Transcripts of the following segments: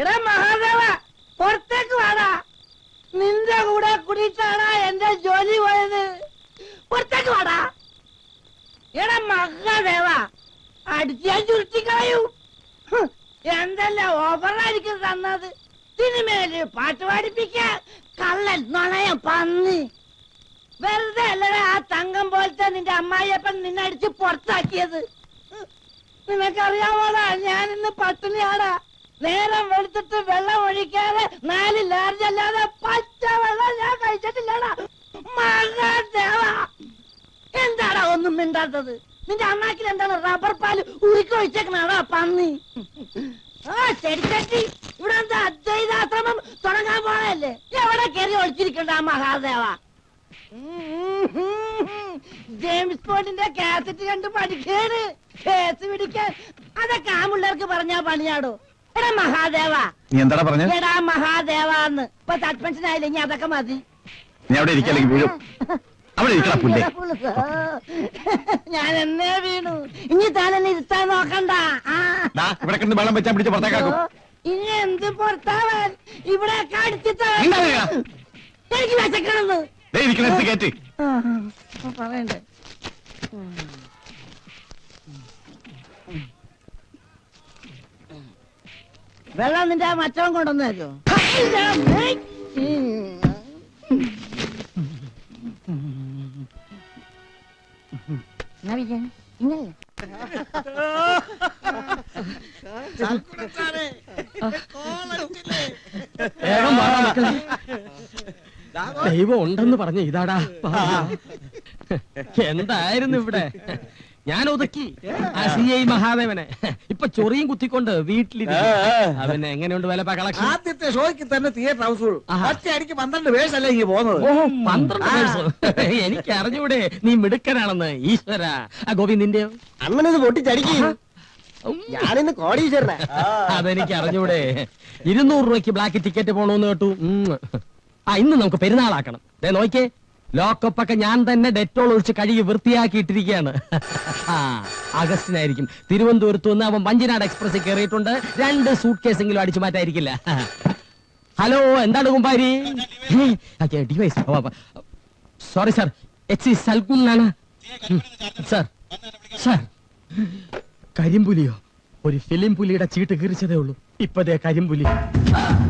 എടാ മഹാദേവ പുറത്തേക്ക് വാടാ. നിന്റെ കൂടെ കുടിച്ചാടാ എന്റെ ജോലി പോയത്. പുറത്തേക്ക് വാടാ. എടാ മഹാദേവ അടിച്ചാൽ ചുരുട്ടിക്കളയൂ എന്തെല്ലാം ഓഫറായിരിക്കും തന്നത്. സിനിമയിൽ പാട്ട് പാടിപ്പിക്കാൻ കള്ളൻ നുണയ പന്നി. വെറുതെ അല്ലടാ ആ തങ്കം പോലത്തെ നിന്റെ അമ്മായിയപ്പൻ നിന്നെ അടിച്ച് പുറത്താക്കിയത്. നിനക്കറിയാമോടാ ഞാൻ ഇന്ന് പട്ടിണിയാടാ. നേരം വെളുത്തിട്ട് വെള്ളം ഒഴിക്കാതെ നാല് ലാർജ് അല്ലാതെ പച്ച വെള്ളം ഞാൻ കഴിച്ചിട്ടില്ലടാ. മഹാദേവ എന്താടാ ഒന്നും മിണ്ടാത്തത്? നിന്റെ അണ്ണാക്കിൽ എന്താണ് റബ്ബർ പാൽ ഉരുക്കൊഴിച്ചേക്കണാടാ പന്നി? ആ ശരിക്കട്ടി ഇവിടെ എന്താ അദ്വൈതാശ്രമം? തുടങ്ങാൻ പോണല്ലേ എവിടെ കയറി ഒളിച്ചിരിക്കണ്ട മഹാദേവ? ജെയിംസ് ബോണ്ടിന്റെ കാസറ്റ് കണ്ട് പഠിക്കാണ് കേസ് പിടിക്കാൻ. അതൊക്കെ ആ പിള്ളേർക്ക് പറഞ്ഞാ പണിയാടോ? എടാ മഹാദേവ. നീ എന്താടാ പറഞ്ഞു? എടാ മഹാദേവാന്ന്. ഇപ്പൊ സസ്പെൻഷൻ ആയില്ല ഇനി അതൊക്കെ മതി. നീ അവിടെ ഇരിക്കല്ലെങ്കിൽ വീഴും. അവിടെ ഇരിക്കടാ പുല്ലേ. ഞാൻ എന്നേ വീണു. ഇനി താൻ എന്നെ ഇരുത്താൻ നോക്കണ്ട. ആ. ദാ, ഇവിടെ കിടന്ന് വെള്ളം വെച്ചാൽ പിടിച്ച് പുറത്തേക്കാക്കും. ഇനി എന്ത് പുറത്താവാൻ? ഇവിടെ കടിച്ചിട്ട് മിണ്ടാതിരിക്ക. എനിക്ക് വിശക്കണെന്ന് ദേ ഇരിക്കണ എടുത്ത് കയറ്റി ആ, ആ, വെള്ളം നിന്റെ ആ മറ്റവൻ കൊണ്ടുവന്നു തരുമോ ഇങ്ങനെ? വേഗം വാടാ മക്കളെ. ദൈവം ഉണ്ടെന്ന് പറഞ്ഞ ഇതാടാ എന്തായിരുന്നു ഇവിടെ? ഞാൻ ഒതുക്കി. ആ സി ഐ മഹാദേവനെ. ഇപ്പൊ ചൊറിയും കുത്തിക്കൊണ്ട് വീട്ടിലിരിക്കും. അവന് എങ്ങനെയുണ്ട് വില കളക്ഷൻ? ആദ്യത്തെ ഷോയ്ക്ക് തന്നെ തിയേറ്റർ ഹൗസ്. ഒറ്റയടിക്ക് പന്ത്രണ്ട് പേഴ്സല്ലേ ഇങ്ങനെ പോകുന്നത്? പന്ത്രണ്ട് വയസ്സ് എനിക്ക് അറിഞ്ഞൂടെ നീ മിടുക്കനാണെന്ന് ഈശ്വര. ആ ഗോപി നിന്റെയോ അണ്ണനിത് പൊട്ടിച്ചടിക്കും. ഞാനിന്ന് കോടീശ്വരനാ. അതെനിക്ക് അറിഞ്ഞൂടെ ഇരുന്നൂറ് രൂപയ്ക്ക് ബ്ലാക്ക് ടിക്കറ്റ് പോണോന്ന് കേട്ടു. ആ ഇന്ന് നമുക്ക് പെരുന്നാളാക്കണം. ദേ നോക്കിയേ. ലോക്കപ്പ് ഒക്കെ ഞാൻ തന്നെ ഡെറ്റോൾ ഒഴിച്ച് കഴുകി വൃത്തിയാക്കിയിട്ടിരിക്കുകയാണ്. അഗസ്റ്റിനായിരിക്കും. തിരുവനന്തപുരത്ത് നിന്ന് അവൻ വഞ്ചിനാട് എക്സ്പ്രസിൽ കയറിയിട്ടുണ്ട്. രണ്ട് സൂട്ട് കേസെങ്കിലും അടിച്ചു മാറ്റായിരിക്കില്ല ഹലോ എന്താണ് കുമ്പാരി? Device. Sorry sir. H C sir sir. കരിമ്പുലിയോ? ഒരു ഫിലിം പുലിയുടെ ചീട്ട് കീറിച്ചതേ ഉള്ളൂ. ഇപ്പതേ കരിമ്പുലി.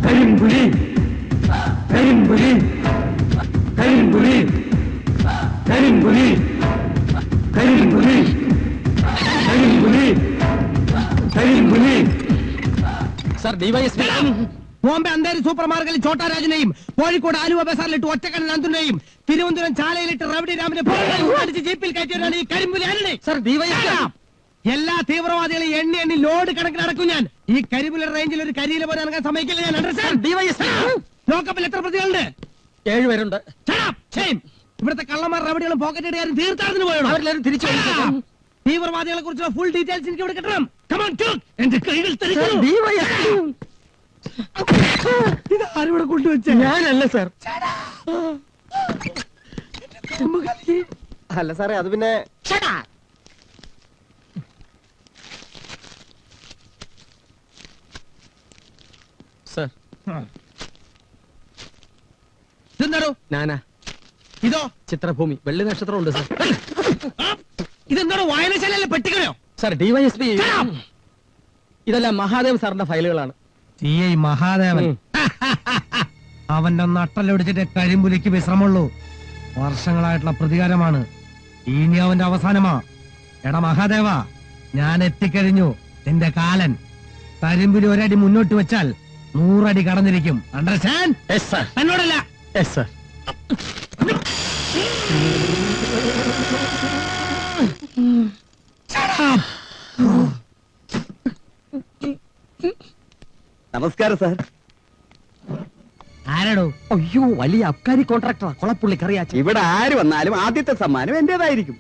കരിമ്പുലി. കരിമ്പുലി. കരിമ്പുലി കരിമ്പുലി കരിമ്പുലി കരിമ്പുലി കരിമ്പുലി sir DYSP Bombay Andheri super മാർക്കറ്റിൽ ചോട്ടാരാജനെയും കോഴിക്കോട് ആലുവ ബസാറിലിട്ട് ഒറ്റക്കണ്ണൻ അന്തുനെയും തിരുവനന്തപുരം ചാലയിലിട്ട് റവടി രാമിനെ അടിച്ച് ജീപ്പിൽ കയറ്റിയവരാണ് ഈ കരിമ്പുലി ആരുടെ? സർ ഡിവൈഎസ്പി എല്ലാ തീവ്രവാദികളെയും എണ്ണി എണ്ണി ലോഡ് കണക്കിന് നടക്കും ഞാൻ. ഈ കരിമ്പുല റേഞ്ചിൽ ഒരു കരിയില പോലെ ഇറങ്ങാൻ സമ്മതിക്കില്ല ഞാൻ. ലോക്കപ്പിൽ എത്ര പ്രതികളുണ്ട്? ഏഴുപേരുണ്ട്! ഇവിടുത്തെ കള്ളന്മാർ റവഡികളും പോക്കറ്റ് ഇടുകാരും തീർത്ഥാടനത്തിന് പോയോ അവരെല്ലാരും തിരിച്ചു വരും. തീവ്രവാദികളെ കുറിച്ചുള്ള ഫുൾ ഡീറ്റെയിൽസ് എനിക്ക് ഇവിടെ കിട്ടണം. Talk. എന്റെ കൈകൾ. ഇത് ആരിവിടെ കൊണ്ടുവച്ച? ഞാനല്ല സാർ അല്ല സാറേ അത് പിന്നെ സാർ ഇതെന്താണോ നാനാ. ഇതോ? ചിത്രഭൂമി. വെള്ളി നക്ഷത്രം ഉണ്ട് സാർ ഇതെന്താണോ വായനശാലയിലെ പെട്ടിക്കണോ സാർ ഡിവൈഎസ്പി ഇതെല്ലാം മഹാദേവ് സാറിന്റെ ഫയലുകളാണ്. C I Mahadevan. അവന്റെ നട്ടലൊടിച്ചിട്ട് കരിമ്പുലിക്ക് വിശ്രമമുള്ളൂ. വർഷങ്ങളായിട്ടുള്ള പ്രതികാരമാണ്. ഇനി അവന്റെ അവസാനമാ. എടാ മഹാദേവ ഞാൻ എത്തിക്കഴിഞ്ഞു. നിന്റെ കാലൻ. കരിമ്പുലി ഒരടി മുന്നോട്ട് വെച്ചാൽ നൂറടി കടന്നിരിക്കും. അണ്ടർസ്റ്റാൻഡ് എന്നോടല്ല. യെസ് സാർ നമസ്കാരം സാർ. ആരാടോ? അയ്യോ വലിയ അബ്കാരി കോൺട്രാക്ടറാ. കൊളപ്പുള്ളി കറിയാച്ച ഇവിടെ ആര് വന്നാലും ആദ്യത്തെ സമ്മാനം എന്റേതായിരിക്കും.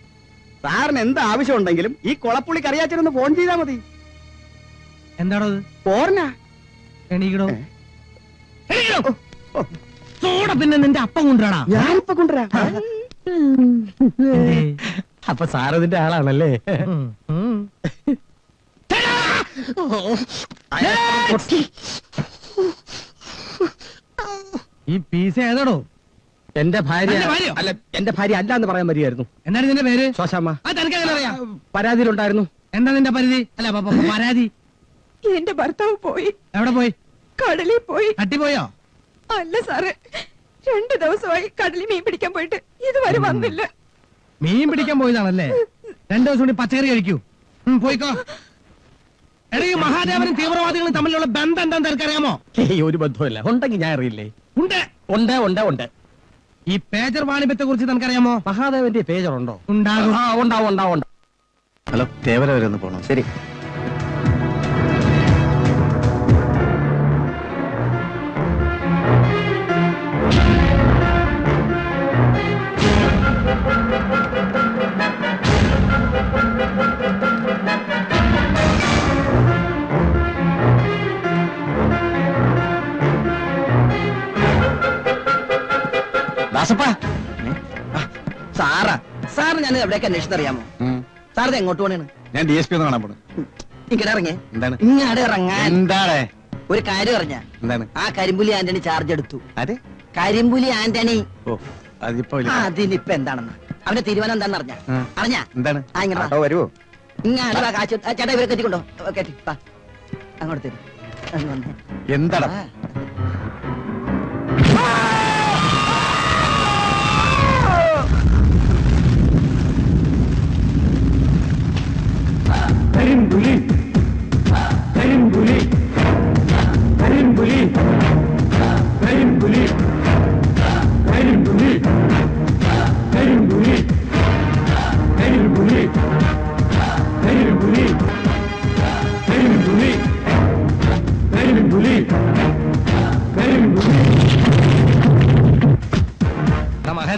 സാറിന് എന്ത് ആവശ്യം ഉണ്ടെങ്കിലും ഈ കൊളപ്പുള്ളി കറിയാച്ചനൊന്ന് ഫോൺ ചെയ്താൽ മതി. എന്താണോ ഇത്? എണീക്കണോ? എണീക്കടോ സോഡ പിന്നെ നിന്റെ അപ്പം കൊണ്ടുവരാടാ. ഞാൻ കൊണ്ടുവരാം. കൊണ്ടുവരാ അപ്പൊ സാറതിന്റെ ആളാണല്ലേ. ഈ പീസ ഏതാടോ? എന്റെ ഭാര്യ. എന്റെ ഭാര്യയോ? അല്ല എന്റെ ഭാര്യ അല്ല എന്ന് പറയാൻ വരികയായിരുന്നു. എന്താണ് നിന്റെ പേര്? ശോശാമ്മ. അറിയാം? പരാതിയിലുണ്ടായിരുന്നു. എന്താ നിന്റെ പരിധി? അല്ല പ- പ- പരാതി. എന്റെ ഭർത്താവ് പോയി. എവിടെ പോയി? കടലിൽ പോയി. തട്ടിപ്പോയോ? അല്ല സാറേ രണ്ടു ദിവസമായി കടലിൽ മീൻ പിടിക്കാൻ പോയിട്ട് ഇതുവരെ വന്നില്ല. മീൻ പിടിക്കാൻ പോയതാണല്ലേ? രണ്ടു ദിവസം കൂടി പച്ചക്കറി കഴിക്കൂ. ഉം, പോയിക്കോ. എടീ ഈ മഹാദേവനും തീവ്രവാദികളും തമ്മിലുള്ള ബന്ധം എന്താന്ന് തിരക്കറിയാമോ ഏയ് ഒരു ബന്ധമല്ല ഉണ്ടെങ്കിൽ ഞാൻ അറിയില്ലേ? ഉണ്ട്. ഉണ്ട് ഉണ്ട് ഉണ്ട്. ഈ പേജർ വാണിഭത്തെ കുറിച്ച് നിനക്കറിയാമോ? മഹാദേവന്റെ പേജർ ഉണ്ടോ ഉണ്ടാകും. ആ ഉണ്ടാവും ഉണ്ടാവും ഉണ്ടാവും. ഹലോ തേവര വരെ ഒന്ന് പോണം? ശരി. സാറിന് എവിടെയൊക്കെ അന്വേഷിച്ചറിയാമോ സാറിത് എങ്ങോട്ട് പോണേണ് ഞാൻ ഡി എസ് പി ഒന്ന് കാണാൻ പോണു. ഇങ്ങനെ ഇറങ്ങി എന്താണ്? ഇങ്ങാട് ഇറങ്ങാൻ. എന്താണ്? ഒരു കാര്യം അറിഞ്ഞ. എന്താണ്? ആ കരിമ്പുലി ആന്റണി ചാർജ് എടുത്തു. അതെ? കരിമ്പുലി ആന്റണി. ഓ അതിപ്പോ ഇല്ല. അതിനിപ്പോ എന്താണെന്ന്? അവന്റെ തീരുമാനം എന്താണെന്ന് അറിഞ്ഞ? ആ. അറിഞ്ഞ? എന്താണ്? ആ, ഇങ്ങനെ വാ. ആട്ടോ വരുവോ? ഇങ്ങാട് വാ, കാശ് ആ, ചേട്ടാ ഇവരെ കെട്ടിക്കൊണ്ടോ? കെട്ടി. വാ അങ്ങോട്ട് തരും. വന്നേ. എന്താണ് ആ.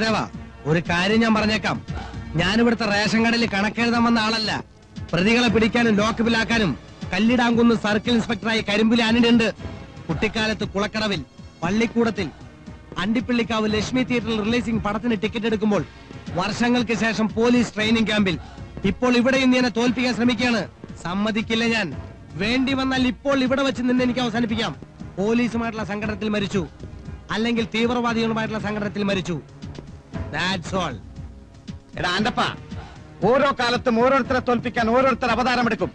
എടാ മഹാദേവ ഒരു കാര്യം ഞാൻ പറഞ്ഞേക്കാം. ഞാനിവിടുത്തെ റേഷൻ കടയിൽ കണക്കെഴുതാൻ വന്ന ആളല്ല. പ്രതികളെ പിടിക്കാനും ലോക്കപ്പിലാക്കാനും കല്ലിടാങ്കുന്ന് സർക്കിൾ ഇൻസ്പെക്ടറായി കരിമ്പിലെ ആനിടുണ്ട് കുട്ടിക്കാലത്ത് കുളക്കടവിൽ പള്ളിക്കൂടത്തിൽ അണ്ടിപ്പള്ളിക്കാവ് ലക്ഷ്മി തിയേറ്ററിൽ റിലീസിംഗ് പടത്തിന് ടിക്കറ്റ് എടുക്കുമ്പോൾ വർഷങ്ങൾക്ക് ശേഷം പോലീസ് ട്രെയിനിങ് ക്യാമ്പിൽ. ഇപ്പോൾ ഇവിടെ ഇന്ന് എന്നെ തോൽപ്പിക്കാൻ ശ്രമിക്കുകയാണ്. സമ്മതിക്കില്ല ഞാൻ. വേണ്ടി വന്നാൽ ഇപ്പോൾ ഇവിടെ വെച്ച് നിന്ന് എനിക്ക് അവസാനിപ്പിക്കാം. പോലീസുമായിട്ടുള്ള സംഘടനത്തിൽ മരിച്ചു. അല്ലെങ്കിൽ തീവ്രവാദികളുമായിട്ടുള്ള സംഘടനത്തിൽ മരിച്ചു. ദാറ്റ്സ് ഓൾ എടാ ആന്റപ്പ ഓരോ കാലത്തും ഓരോരുത്തരെ തോൽപ്പിക്കാൻ ഓരോരുത്തർ അവതാരമെടുക്കും.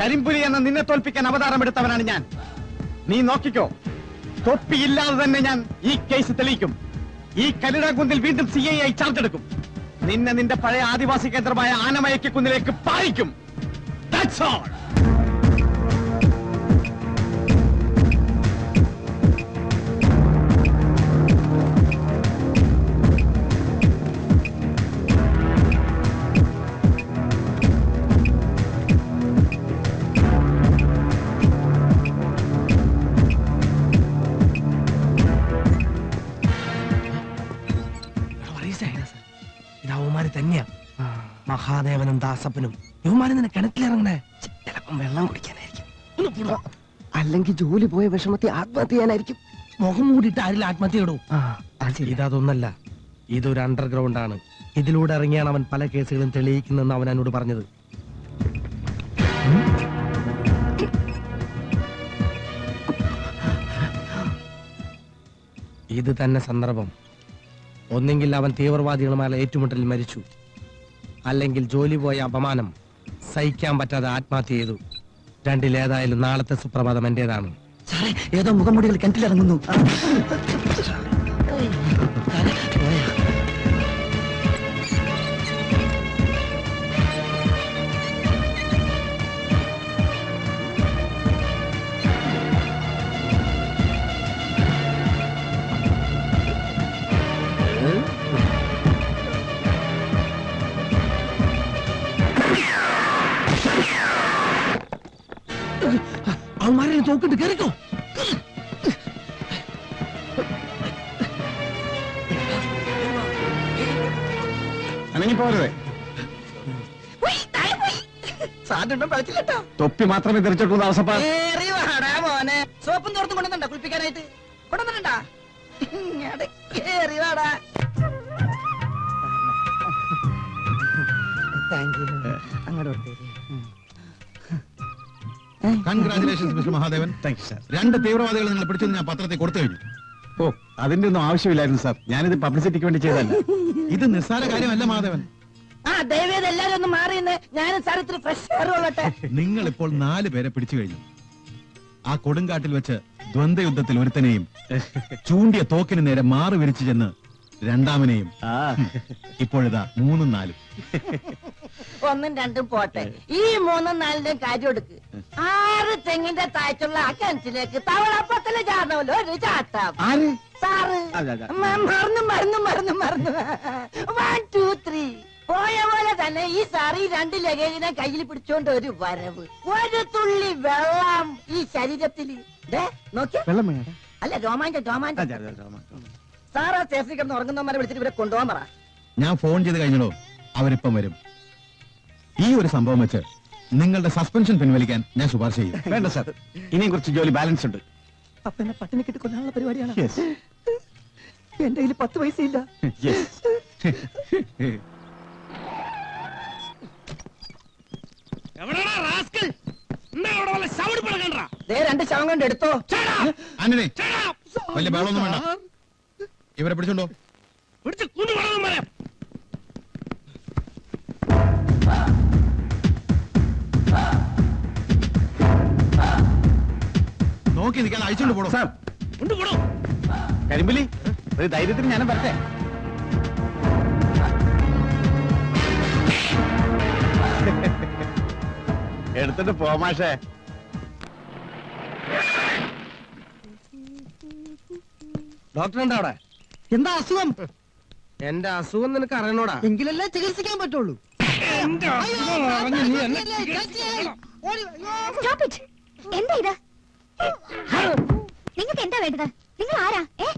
കരിമ്പുലി എന്ന നിന്നെ തോൽപ്പിക്കാൻ അവതാരമെടുത്തവനാണ് ഞാൻ. നീ നോക്കിക്കോ. തൊപ്പിയില്ലാതെ തന്നെ ഞാൻ ഈ കേസ് തെളിയിക്കും. ഈ കലിടാകുന്നിൽ വീണ്ടും സി ഐ ആയി ചാർജ് എടുക്കും. നിന്നെ നിന്റെ പഴയ ആദിവാസി കേന്ദ്രമായ ആനമയക്കുന്നിലേക്ക് പായിക്കും. That's all. മഹാദേവനും ദാസപ്പനും. ഇവന്മാര് നിന്നെ കിണറ്റിലിറങ്ങണേ. ചിലപ്പം വെള്ളം കുടിക്കാനായിരിക്കും. ഒന്ന് പോടോ. അല്ലെങ്കിൽ ജോലി പോയ വിഷമത്തെ ആത്മഹത്യ ചെയ്യാനായിരിക്കും. മുഖം മൂടിയിട്ട് ആരിൽ ആത്മഹത്യ ഇടൂ? ഇതൊന്നല്ല ഇതൊരു അണ്ടർഗ്രൗണ്ട് ആണ്. ഇതിലൂടെ ഇറങ്ങിയാണ് അവൻ പല കേസുകളും തെളിയിക്കുന്നതെന്ന് അവൻ എന്നോട് പറഞ്ഞത്. ഇത് തന്നെ സന്ദർഭം. ഒന്നെങ്കിൽ അവൻ തീവ്രവാദികളുമായുള്ള ഏറ്റുമുട്ടലിൽ മരിച്ചു. അല്ലെങ്കിൽ ജോലി പോയ അപമാനം സഹിക്കാൻ പറ്റാതെ ആത്മഹത്യ ചെയ്തു. രണ്ടിലേതായാലും നാളത്തെ സുപ്രഭാതം എന്റേതാണ്. സാറേ ഏതോ മുഖംമുടികൾ കിണറ്റിലിറങ്ങുന്നു. തോക്കിട്ട് കയറിക്കോ അനങ്ങി പോരുതേ സാധനം പഴച്ചില്ലട്ടോ തൊപ്പി മാത്രമേ ധരിച്ചിട്ടുള്ളൂ വാടാ മോനെ. സോപ്പും തോർത്തും കൊണ്ടുവന്നുണ്ടോ കുളിപ്പിക്കാനായിട്ട്? കൊണ്ടുവന്നിട്ടുണ്ടാ? ഇങ്ങട് കേറി വാടാ താങ്ക് യു അങ്ങോട്ട് congratulations mister Mahadevan thank you sir രണ്ട് തീവ്രവാദികൾ നിങ്ങൾ പിടിച്ചെന്ന് ഞാൻ പത്രത്തിൽ കൊടുത്തു കഴിഞ്ഞു. ഓ അതിന്റെ ഒന്നും ആവശ്യമില്ലായിരുന്നു സാർ ഞാനിത് പബ്ലിസിറ്റിക്ക് വേണ്ടി ചെയ്തല്ല ഇത് നിസ്സാര കാര്യമല്ല മഹാദേവൻ ആ ദയവേത് എല്ലാരും ഒന്ന് മാറിയെന്ന് ഞാനും സാർ ഇത്തിരി ഫ്രഷ് എയർ കൊള്ളട്ടെ നിങ്ങൾ ഇപ്പോൾ നാല് പേരെ പിടിച്ചു കഴിഞ്ഞു. ആ കൊടുങ്കാട്ടിൽ വെച്ച് ദ്വന്ദ്വയുദ്ധത്തിൽ ഒരുത്തനെയും ചൂണ്ടിയ തോക്കിന് നേരെ മാറി വിരിച്ചു ചെന്ന് രണ്ടാമനെയും. ആ. ഇപ്പോഴിതാ മൂന്നും നാലും. ഒന്നും രണ്ടും പോട്ടെ. ഈ മൂന്നും നാലിന്റെയും കാര്യം എടുക്ക്. ആറ് തെങ്ങിന്റെ താഴ്ചയുള്ള ആ കിണറ്റിലേക്ക് തവളപ്പത്തിലെ ചാടണമല്ലോ ഒരു ചാട്ടാം. ആര്? സാറ്. മറന്നു മറന്നു മറന്നു മറന്നു. വൺ ടു ത്രീ പോയ പോലെ തന്നെ ഈ സാറ് ഈ രണ്ട് ലഗേജിനെ കയ്യിൽ പിടിച്ചോണ്ട് ഒരു വരവ്. ഒരു തുള്ളി വെള്ളം ഈ ശരീരത്തിൽ ദേ, നോക്കിയേ. അല്ല രോമാഞ്ചം രോമാഞ്ചം. സാറാ സ്റ്റേഷനിൽ കിടന്ന് ഉറങ്ങുന്നവന്മാരെ വിളിച്ചിട്ട് ഇവരെ കൊണ്ടുപോകാൻ പറ. ഞാൻ ഫോൺ ചെയ്ത് കഴിഞ്ഞോ അവരിപ്പം വരും. ഈ ഒരു സംഭവം വെച്ച് നിങ്ങളുടെ സസ്പെൻഷൻ പിൻവലിക്കാൻ ഞാൻ ശുപാർശ ചെയ്യും. വേണ്ട സാർ ഇനിയും കുറച്ച് ജോലി ബാലൻസ് ഉണ്ട്. അപ്പൊ എന്നെ പട്ടിണി കിട്ടി കൊല്ലാനുള്ള പരിപാടിയാണ്. എന്റെ കയ്യിൽ പത്ത് പൈസ ഇല്ല രണ്ട് ശവം കൊണ്ട് എടുത്തോ. വലിയ ബഹളമൊന്നും വേണ്ട. ഇവരെ പിടിച്ചോണ്ടോ? നോക്കി നിൽക്കാൻ അയച്ചോണ്ട് പോടോ. സാർ. കരിമ്പുലി ഒരു ധൈര്യത്തിന് ഞാനും വരട്ടെ. എടുത്തിട്ട് പോമാഷേ ഡോക്ടർ ഉണ്ടോ അവിടെ? എന്താ അസുഖം? എന്റെ അസുഖം നിനക്ക് അറിയണോടാ? എങ്കിലല്ലേ ചികിത്സിക്കാൻ പറ്റുള്ളൂ. എന്താ ഇത്? നിങ്ങൾക്ക് എന്താ വേണ്ടത്? നിങ്ങൾ ആരാ? ഏ?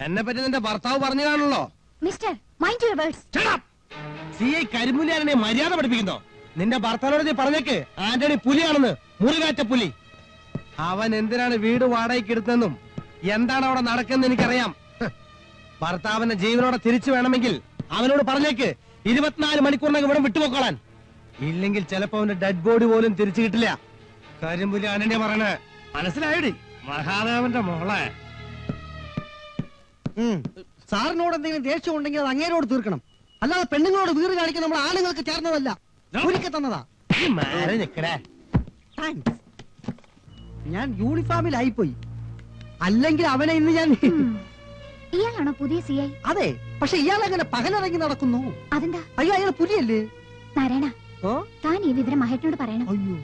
എന്നെ പറ്റി നിന്റെ ഭർത്താവ് പറഞ്ഞു കാണുള്ളോ mister mind your words C I കരിമ്പുലിയാനെ മര്യാദ പഠിപ്പിക്കുന്നോ. നിന്റെ ഭർത്താവിനോട് നീ പറഞ്ഞേക്ക്. ആന്റണി പുലിയാണെന്ന് മുറികാറ്റ പുലി. അവൻ എന്തിനാണ് വീട് വാടകയ്ക്ക് എടുത്തെന്നും എന്താണ് അവിടെ നടക്കുന്നത് എനിക്കറിയാം. ഭർത്താവിന്റെ ജീവനോടെ തിരിച്ചു വേണമെങ്കിൽ അവനോട് പറഞ്ഞേക്ക്. ഇരുപത്തിനാല് മണിക്കൂറിനകം ഇവിടെ വിട്ടുപോക്കോളാൻ. ഇല്ലെങ്കിൽ ചിലപ്പോ അവന്റെ ഡെഡ് ബോഡി പോലും തിരിച്ചു കിട്ടില്ല. കരിമ്പുലി അനന്യ പറയണേ. മനസ്സിലായടി? മഹാദേവന്റെ മോളെ. സാറിനോട് എന്തെങ്കിലും ദേഷ്യം ഉണ്ടെങ്കിൽ അത് അങ്ങേരോട് തീർക്കണം. അല്ലാതെ പെണ്ണുങ്ങളോട് വീറ് കാണിക്കാൻ നമ്മൾ ആണുങ്ങൾക്ക് ചേർന്നതല്ല. ഒരുക്കി തന്നതാ. ഞാൻ യൂണിഫോമിലായിപ്പോയി അല്ലെങ്കിൽ അവനെ ഇന്ന് ഞാൻ ഇയാളാണോ പുതിയ സി ഐ അതെ പക്ഷെ ഇയാൾ അങ്ങനെ പകലിറങ്ങി നടക്കുന്നു? അതെന്താ? അയ്യോ അയാൾ പുലിയല്ലേ? നാരായണ ഓ? താൻ ഈ വിവരം മഹേട്ടനോട് പറയണം? അയ്യോ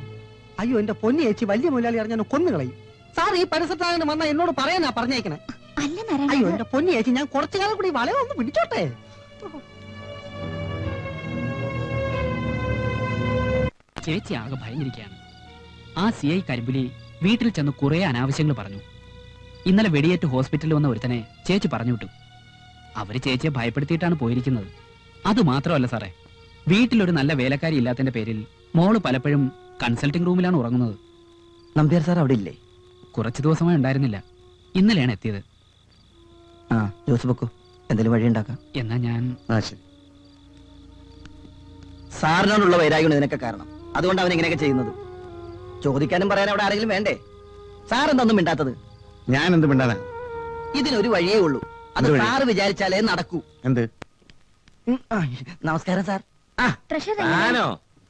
അയ്യോ എന്റെ പൊന്നി ചേച്ചി വലിയ മുതലാളി അറിഞ്ഞാൽ കൊന്നുകളയും. സാർ ഈ പരിസരത്താകണം വന്ന എന്നോട് പറയാനാ പറഞ്ഞേക്കണേ. അല്ല നാരായണ അയ്യോ എന്റെ പൊന്നി ചേച്ചി ഞാൻ കുറച്ചു കാലം കൂടി വളയെ ഒന്ന് പിടിച്ചോട്ടെ? ചേച്ചി ആകെ ഭയന്നിരിക്കുകയാണ്. ആ സി ഐ കരിമ്പുലി വീട്ടിൽ ചെന്ന് കുറെ അനാവശ്യങ്ങൾ പറഞ്ഞു. ഇന്നലെ വെടിയേറ്റ് ഹോസ്പിറ്റലിൽ വന്ന ഒരുത്തനെ ചേച്ചി പറഞ്ഞു വിട്ടു. അവർ ചേച്ചിയെ ഭയപ്പെടുത്തിയിട്ടാണ് പോയിരിക്കുന്നത്. അത് മാത്രമല്ല സാറേ വീട്ടിലൊരു നല്ല വേലക്കാരി ഇല്ലാത്തതിന്റെ പേരിൽ മോൾ പലപ്പോഴും കൺസൾട്ടിംഗ് റൂമിലാണ് ഉറങ്ങുന്നത്. നമ്പ്യാർ സാർ അവിടെ ഇല്ലേ? കുറച്ചു ദിവസമായി ഉണ്ടായിരുന്നില്ല. ഇന്നലെയാണ് എത്തിയത്. ആ ജോസ് എന്തെങ്കിലും വഴി ഉണ്ടാക്കാം? എന്നാ ഞാൻ ആ ശരി. സാറിനോടുള്ള വൈരാഗ്യമാണ് ഇതിനൊക്കെ കാരണം. അതുകൊണ്ട് അവൻ ഇങ്ങനെയൊക്കെ ചെയ്യുന്നത്. ചോദിക്കാനും പറയാനും അവിടെ ആരെങ്കിലും വേണ്ടേ? സാർ എന്തൊന്നും മിണ്ടാത്തത്? ഞാൻ എന്ത് മിണ്ടാനാ? ഇതിനൊരു വഴിയേ ഉള്ളൂ. അത് എന്ത് വഴി? സാറ് വിചാരിച്ചാലേ നടക്കൂ. എന്ത്? ഉം, ആ, നമസ്കാരം സാർ.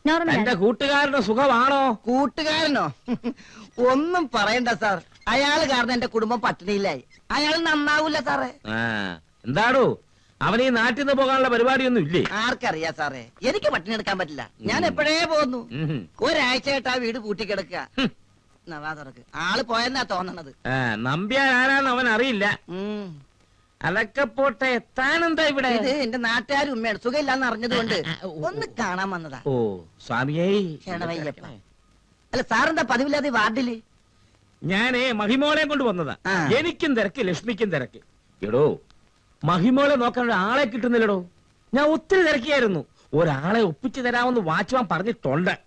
നോർമൽ എന്റെ കൂട്ടുകാരുടെ സുഖമാണോ? കൂട്ടുകാരനോ? ഒന്നും പറയണ്ട സാർ. അയാൾ കാരണം എന്റെ കുടുംബം പട്ടിണിയിലായി. അയാൾ നന്നാവൂല സാറേ. ആ എന്താടോ? അവൻ ഈ നാട്ടിൽ നിന്ന് പോകാനുള്ള പരിപാടിയൊന്നും ഇല്ലേ? ആർക്കറിയാ സാറേ? എനിക്ക് പട്ടിണി എടുക്കാൻ പറ്റില്ല. ഞാൻ എപ്പോഴേ പോന്നു ഉം. ഒരാഴ്ചയായിട്ട് ആ വീട് പൂട്ടിക്കിടക്കുക. നവാ തുറക്ക്. ആൾ പോയെന്നാ തോന്നണത്. നമ്പ്യാരാണെന്ന് അവൻ അറിയില്ല. അലക്കപ്പോട്ടെ താനെന്താ ഇവിടെ? ഇത് എന്റെ നാട്ടുകാർ ഉമ്മയാണ്. സുഖമില്ലാന്ന് അറിഞ്ഞതുകൊണ്ട് ഒന്ന് കാണാൻ വന്നതാ. ഓ സ്വാമിയേ. ക്ഷണവയ്യപ്പ. അല്ല സാറെന്താ പതിവില്ലാതെ വാർഡിൽ ഞാനേ മഹിമോളെ കൊണ്ട് വന്നതാ. എനിക്കും തിരക്ക് ലക്ഷ്മിക്കും തിരക്ക്. എടോ മഹിമോളെ നോക്കാൻ ആളെ കിട്ടുന്നില്ലടോ. ഞാൻ ഒത്തിരി തിരക്കിയായിരുന്നു. ഒരാളെ ഒപ്പിച്ചു തരാമെന്ന് വാച്ച്മാൻ പറഞ്ഞിട്ടുണ്ട്.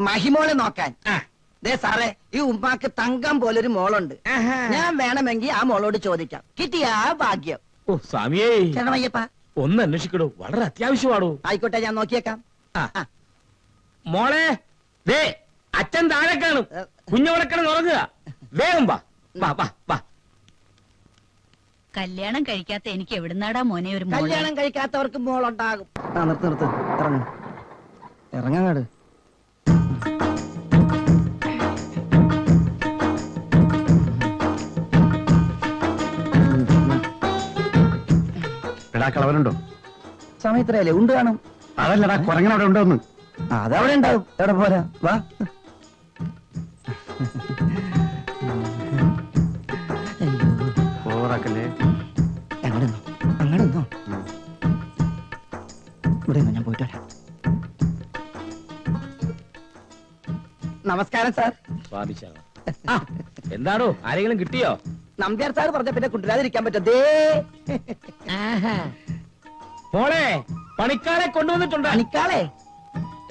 മഹിമോളെ നോക്കാൻ. ആ. ദേ സാറേ ഈ ഉമ്മാക്ക് തങ്കം പോലൊരു മോളുണ്ട്. ഞാൻ വേണമെങ്കിൽ ആ മോളോട് ചോദിക്കാം. കിട്ടിയാ ഭാഗ്യം. ഓ സ്വാമിയേ. ചേട്ടനയ്യപ്പ. ഒന്ന് അന്വേഷിക്കടോ. വളരെ അത്യാവശ്യമാണോ ആയിക്കോട്ടെ ഞാൻ നോക്കിയേക്കാം. മോളെ ദേ അച്ഛൻ താഴെ കാണും. കുഞ്ഞുവളക്കണം ഉറങ്ങുക. വേഗം വാ. വാ വാ വാ. കല്യാണം കഴിക്കാത്ത എനിക്ക് എവിടുന്നാടാ മോനെ ഒരു മോൾ? കല്യാണം കഴിക്കാത്തവർക്ക് മോളുണ്ടാകും. നിർത്ത് നിർത്ത്. ഇറങ്ങ. ഇറങ്ങാങ്ങാട് കളവനുണ്ടോ സമയത്രയല്ലേ? ഉണ്ട് കാണും. അതല്ലടാ കുരങ്ങനവിടെ ഉണ്ടോന്ന്. ആ, അതവിടെ ഉണ്ടാവും എവിടെ പോരാ? വാ. ഓറാക്കല്ലേ അങ്ങോട്ട് നിന്നോ? അങ്ങോട്ട് നിന്നോ? ഇവിടെ നിന്ന് ഞാൻ പോയിട്ട് വരാം. നമസ്കാരം സാർ. എന്താണോ? ആരെങ്കിലും കിട്ടിയോ? നമ്പ്യാർ സാർ പറഞ്ഞ പിന്നെ കുട്ടിരാതിരിക്കാൻ പറ്റും. ദേ. മോളെ പണിക്കാരെ കൊണ്ടുവന്നിട്ടുണ്ടോ? പണിക്കാളെ?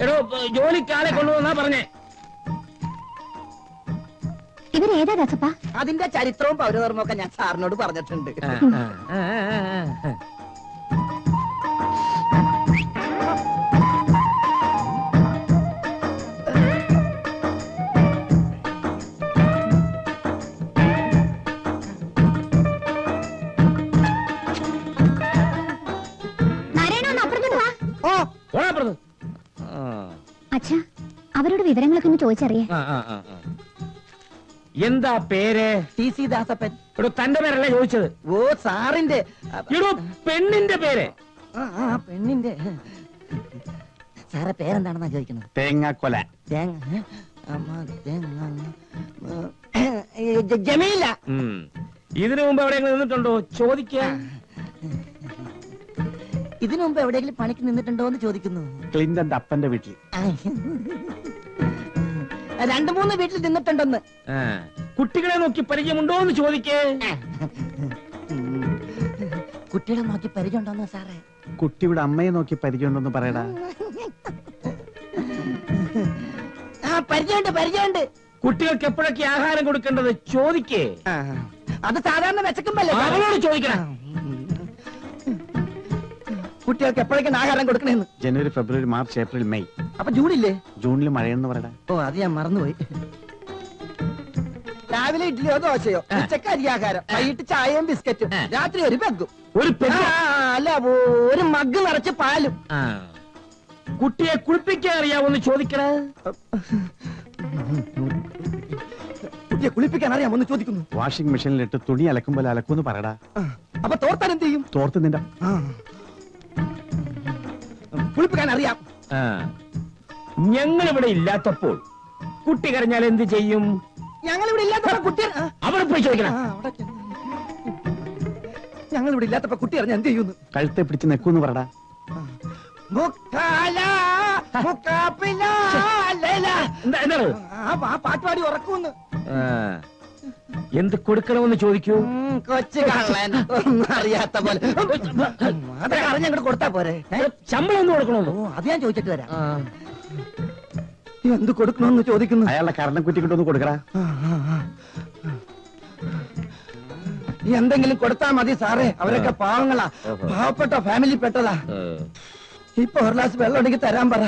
എടോ ജോലിക്കാളെ കൊണ്ടുവന്നാ പറഞ്ഞേ. ഇവരേതാ ദാസപ്പ അതിന്റെ ചരിത്രവും പൗരധർമ്മവും ഒക്കെ ഞാൻ സാറിനോട് പറഞ്ഞിട്ടുണ്ട്. പോടാ അച്ഛാ അവരോട് വിവരങ്ങളൊക്കെ ഒന്ന് ചോദിച്ചറിയേ. എന്താ പേര്? T C Dasappan. എടോ തന്റെ പേരല്ല ചോദിച്ചത്. ഓ സാറിന്റെ എടോ പെണ്ണിന്റെ പേര്. ആ, ആ, പെണ്ണിന്റെ സാറെ പേരെന്താണെന്നാ ചോദിക്കുന്നത്? തേങ്ങാക്കൊല. തേങ്ങ? അമ്മ തേങ്ങ ഏ, ഏ, ജ- ജമീല. ഇതിനു മുമ്പ് എവിടെയെങ്കിലും നിന്നിട്ടുണ്ടോ? ചോദിക്കാൻ. ഇതിനു മുമ്പ് എവിടെയെങ്കിലും പണിക്ക് നിന്നിട്ടുണ്ടോ എന്ന് ചോദിക്കുന്നു. ക്ലിന്റന്റെ അപ്പന്റെ വീട്ടിൽ. രണ്ടു മൂന്ന് വീട്ടിൽ നിന്നിട്ടുണ്ടെന്ന്. ആ. കുട്ടികളെ നോക്കി പരിചയമുണ്ടോ എന്ന് ചോദിക്കേ. കുട്ടികളെ നോക്കി പരിചയമുണ്ടോന്ന് സാറേ? കുട്ടിയുടെ അമ്മയെ നോക്കി പരിചയമുണ്ടെന്ന് പറയടാ. ആ പരിചയമുണ്ട് പരിചയമുണ്ട്. കുട്ടികൾക്ക് എപ്പോഴൊക്കെ ആഹാരം കൊടുക്കേണ്ടത് ചോദിക്കേ. ആ, അത് സാധാരണ വിശക്കുമ്പല്ലേ സാറേ? ചോദിക്കണം. കുട്ടികൾക്ക് എപ്പോഴേക്കും ആഹാരം കൊടുക്കണേന്ന്? ജനുവരി ഫെബ്രുവരി മാർച്ച് ഏപ്രിൽ മെയ്. അപ്പൊ ജൂണില്ലേ? ജൂണിൽ മഴയെന്ന് പറയടാ. ഓ അത് ഞാൻ മറന്നുപോയി. രാവിലെ ഇഡ്ഡലിയോ ദോശയോ? ഉച്ചയ്ക്ക് അരിയാഹാരം. വൈകിട്ട് ചായയും ബിസ്ക്കറ്റും. രാത്രി ഒരു പെഗ്ഗും ഒരു പെഗ്ഗ്? ആ, അല്ല ഒരു മഗ് നിറച്ച് പാലും. ആ. കുട്ടിയെ കുളിപ്പിക്കാൻ അറിയാവോന്ന് ചോദിക്കണേ? കുട്ടിയെ കുളിപ്പിക്കാൻ അറിയാമോ ചോദിക്കുന്നു. വാഷിംഗ് മെഷീനിലിട്ട് തുണി അലക്കുമ്പോൾ അലക്കൂന്ന് പറയടാ. ആ, അപ്പൊ തോർത്താൻ എന്ത് ചെയ്യും? തോർത്ത് നിന്റെ ആ. കുളിപ്പിക്കാൻ അറിയാം ഞങ്ങൾ ഇവിടെ ഇല്ലാത്തപ്പോൾ കുട്ടി കരഞ്ഞാൽ എന്ത് ചെയ്യും? ഞങ്ങൾ ഇവിടെ ഇല്ലാത്തപ്പോ കുട്ടി അവിടെ പോയി ചോദിക്കണം. ഞങ്ങൾ ഇവിടെ ഇല്ലാത്തപ്പോ കുട്ടി അറിഞ്ഞ എന്ത് ചെയ്യുന്നു? കഴുത്തെ പിടിച്ച് നെക്കൂന്ന് പറടാ. പാട്ടുപാടി ഉറക്കൂന്ന്. എന്ത് കൊടുക്കണമെന്ന് ചോദിക്കൂ? കൊച്ചു കള്ളൻ. ഒന്നും അറിയാത്ത പോലെ. അതൊക്കെ അറിഞ്ഞങ്ങോട്ട് കൊടുത്താ പോരെ. ഏ? ശമ്പളം ഒന്നും കൊടുക്കണമല്ലോ. ഓ അത് ഞാൻ ചോദിച്ചിട്ട് വരാം. എന്ത് കൊടുക്കണമെന്ന് ചോദിക്കുന്നു? അയാളുടെ കരണക്കുറ്റി കിട്ടൊന്ന് കൊടുക്കടാ. എന്തെങ്കിലും കൊടുത്താ മതി സാറേ. അവരൊക്കെ പാവങ്ങളാ. പാവപ്പെട്ട ഫാമിലി പെട്ടതാ. ഇപ്പൊ ഒരു ഗ്ലാസ് വെള്ളം ഉണ്ടെങ്കിൽ തരാൻ പറ.